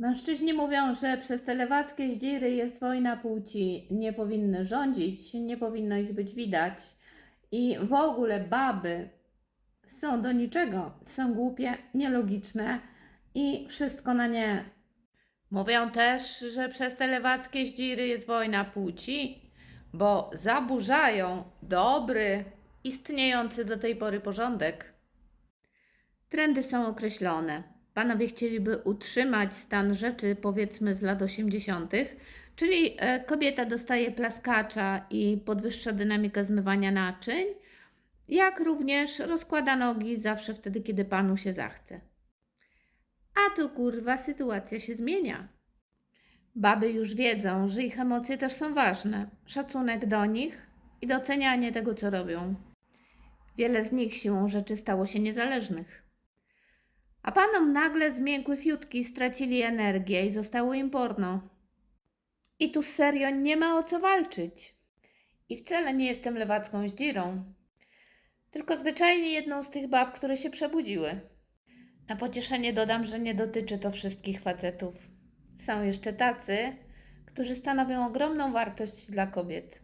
Mężczyźni mówią, że przez lewackie zdziry jest wojna płci, nie powinny rządzić, nie powinno ich być widać. I w ogóle baby są do niczego, są głupie, nielogiczne i wszystko na nie. Mówią też, że przez te lewackie zdziry jest wojna płci, bo zaburzają dobry, istniejący do tej pory porządek. Trendy są określone. Panowie chcieliby utrzymać stan rzeczy, powiedzmy z lat 80., czyli e, kobieta dostaje plaskacza i podwyższa dynamikę zmywania naczyń, jak również rozkłada nogi zawsze wtedy, kiedy panu się zachce. A tu kurwa sytuacja się zmienia. Baby już wiedzą, że ich emocje też są ważne. Szacunek do nich i docenianie tego, co robią. Wiele z nich siłą rzeczy stało się niezależnych. A panom nagle zmiękły fiutki, stracili energię i zostało im porno. I tu serio nie ma o co walczyć. I wcale nie jestem lewacką zdzirą. Tylko zwyczajnie jedną z tych bab, które się przebudziły. Na pocieszenie dodam, że nie dotyczy to wszystkich facetów. Są jeszcze tacy, którzy stanowią ogromną wartość dla kobiet.